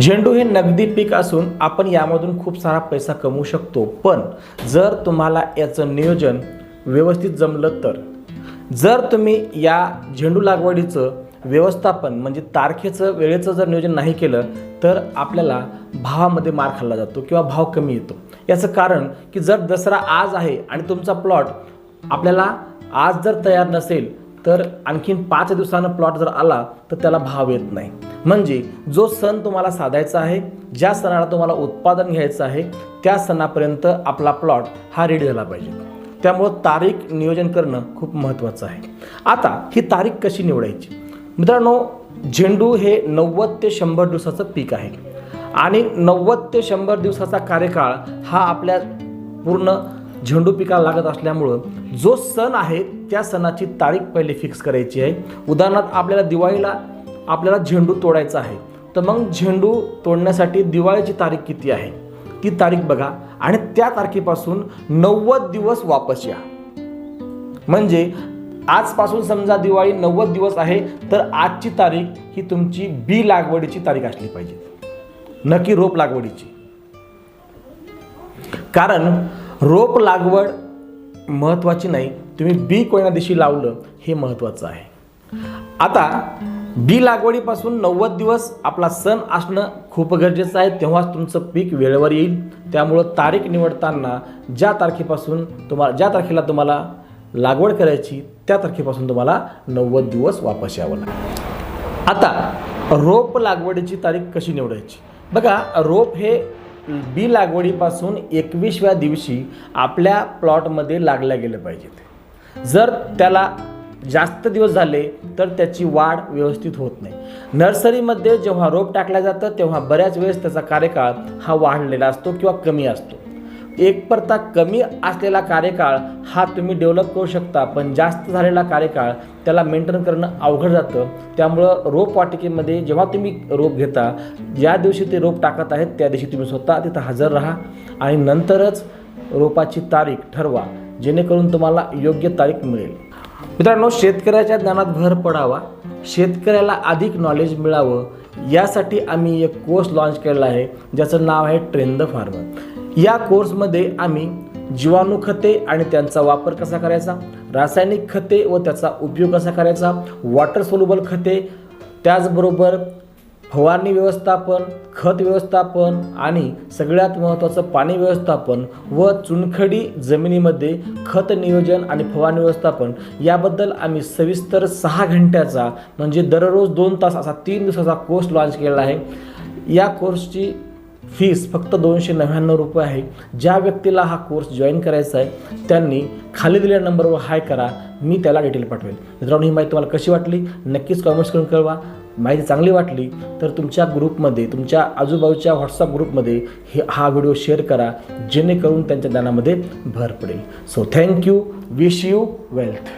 झेंडू हे नगदी पीक असून आपण यामधून खूप सारा पैसा कमवू शकतो. पण जर तुम्हाला याचं नियोजन व्यवस्थित जमलं तर. जर तुम्ही या झेंडू लागवडीचं व्यवस्थापन म्हणजे तारखेचं वेळेचं जर नियोजन नाही केलं तर आपल्याला भावामध्ये मार खाल्ला जातो किंवा भाव कमी येतो. याचं कारण की जर दसरा आज आहे आणि तुमचा प्लॉट आपल्याला आज जर तयार नसेल तर आणखीन पाच दिवसानं प्लॉट जर आला तर त्याला भाव येत नाही. म्हणजे जो सण तुम्हाला साधायचा आहे ज्या सणाला तुम्हाला उत्पादन घ्यायचं आहे त्या सणापर्यंत आपला प्लॉट हा रेडी झाला पाहिजे. त्यामुळं तारीख नियोजन करणं खूप महत्त्वाचं आहे. आता ही तारीख कशी निवडायची? मित्रांनो झेंडू हे नव्वद ते शंभर दिवसाचं पीक आहे. आणि नव्वद ते शंभर दिवसाचा कार्यकाळ हा आपल्या पूर्ण झेंडू पिकाला लागत असल्यामुळं जो सण आहे त्या सणाची तारीख पहिले फिक्स करायची आहे. उदाहरणार्थ आपल्याला दिवाळीला आपल्याला झेंडू तोडायचा आहे. तर मग झेंडू तोडण्यासाठी दिवाळीची तारीख किती आहे? ती तारीख बघा आणि त्या तारखेपासून नव्वद दिवस वापस या. म्हणजे आजपासून समजा दिवाळी नव्वद दिवस आहे तर आजची तारीख ही तुमची बी लागवडीची तारीख असली पाहिजे. नक्की रोप लागवडीची. कारण रोप लागवड महत्त्वाची नाही. तुम्ही बी कोण्या दिवशी लावलं हे महत्त्वाचं आहे. आता बी लागवडीपासून नव्वद दिवस आपला सण असणं खूप गरजेचं आहे. तेव्हाच तुमचं पीक वेळेवर येईल. त्यामुळं तारीख निवडताना ज्या तारखेपासून तुम्हाला ज्या तारखेला तुम्हाला लागवड करायची त्या तारखेपासून तुम्हाला नव्वद दिवस वापस यावं लागेल. आता रोप लागवडीची तारीख कशी निवडायची? बघा रोप हे बी लागवडीपासून एकवीसव्या दिवशी आपल्या प्लॉटमध्ये लागल्या गेलं पाहिजेत जर त्याला जास्त दिवस झाले तर त्याची वाढ व्यवस्थित होत नाही. नर्सरीमध्ये जेव्हा रोप टाकलं जातं तेव्हा बऱ्याच वेळेस त्याचा कार्यकाळ हा वाढलेला असतो किंवा कमी असतो. एक परता कमी असलेला कार्यकाळ हा तुम्ही डेव्हलप करू शकता पण जास्त झालेला कार्यकाळ त्याला मेंटेन करणं अवघड जातं. त्यामुळं रोप वाटिकेमध्ये जेव्हा तुम्ही रोप घेता ज्या दिवशी ते रोप टाकत आहेत त्या दिवशी तुम्ही स्वतः तिथं हजर राहा आणि नंतरच रोपाची तारीख ठरवा जेणेकरून तुम्हाला योग्य तारीख मिळेल. मित्रांनो शेतकऱ्याच्या ज्ञानात भर पडावा शेतकऱ्याला अधिक नॉलेज मिळावं यासाठी आम्ही एक कोर्स लॉन्च केलेला आहे ज्याचं नाव आहे ट्रेन द फार्मर या कोर्समध्ये आम्ही जीवाणू खते आणि त्यांचा वापर कसा करायचा रासायनिक खते व त्याचा उपयोग कसा करायचा वॉटर सोल्युबल खते त्याचबरोबर फवारणी व्यवस्थापन खत व्यवस्थापन आणि सगळ्यात महत्त्वाचं पाणी व्यवस्थापन व चुनखडी जमिनीमध्ये खत नियोजन आणि फवारणी व्यवस्थापन याबद्दल आम्ही सविस्तर सहा घंट्याचा म्हणजे दररोज दोन तास असा तीन दिवसाचा कोर्स लॉन्च केलेला आहे. या कोर्सची फीस फक्त दोनशे नव्याण्णव रुपये आहे. ज्या व्यक्तीला हा कोर्स जॉईन करायचा आहे त्यांनी खाली दिलेल्या नंबरवर हाय करा मी त्याला डिटेल पाठवेल. मित्रांनो ही माहिती तुम्हाला कशी वाटली? नक्कीच कॉमेंट्स करून कळवा. माहिती चांगली वाटली तर तुमच्या ग्रुपमध्ये तुमच्या आजूबाजूच्या व्हॉट्सअप ग्रुपमध्ये हे हा व्हिडिओ शेअर करा जेणेकरून त्यांच्या ज्ञानामध्ये भर पडेल. So thank you wish you wealth